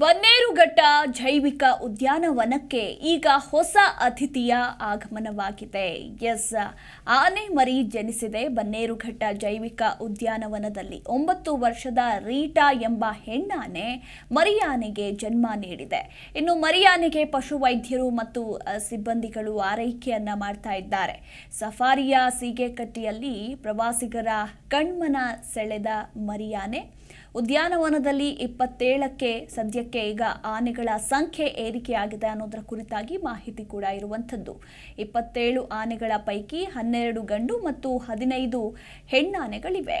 ಬನ್ನೇರುಘಟ್ಟ ಜೈವಿಕ ಉದ್ಯಾನವನಕ್ಕೆ ಈಗ ಹೊಸ ಅತಿಥಿಯ ಆಗಮನವಾಗಿದೆ. ಎಸ್, ಆನೆ ಮರಿ ಜನಿಸಿದೆ. ಬನ್ನೇರುಘಟ್ಟ ಜೈವಿಕ ಉದ್ಯಾನವನದಲ್ಲಿ ಒಂಬತ್ತು ವರ್ಷದ ರೀಟಾ ಎಂಬ ಹೆಣ್ಣಾನೆ ಮರಿಯಾನೆಗೆ ಜನ್ಮ ನೀಡಿದೆ. ಇನ್ನು ಮರಿಯಾನೆಗೆ ಪಶುವೈದ್ಯರು ಮತ್ತು ಸಿಬ್ಬಂದಿಗಳು ಆರೈಕೆಯನ್ನ ಮಾಡ್ತಾ ಇದ್ದಾರೆ. ಸಫಾರಿಯ ಸೀಗೆಕಟ್ಟಿಯಲ್ಲಿ ಪ್ರವಾಸಿಗರ ಕಣ್ಮನ ಸೆಳೆದ ಮರಿಯಾನೆ ಉದ್ಯಾನವನದಲ್ಲಿ ಇಪ್ಪತ್ತೇಳಕ್ಕೆ ಸದ್ಯಕ್ಕೆ ಈಗ ಆನೆಗಳ ಸಂಖ್ಯೆ ಏರಿಕೆಯಾಗಿದೆ ಅನ್ನೋದರ ಕುರಿತಾಗಿ ಮಾಹಿತಿ ಕೂಡ ಇರುವಂಥದ್ದು. ಇಪ್ಪತ್ತೇಳು ಆನೆಗಳ ಪೈಕಿ ಹನ್ನೆರಡು ಗಂಡು ಮತ್ತು ಹದಿನೈದು ಹೆಣ್ಣಾನೆಗಳಿವೆ.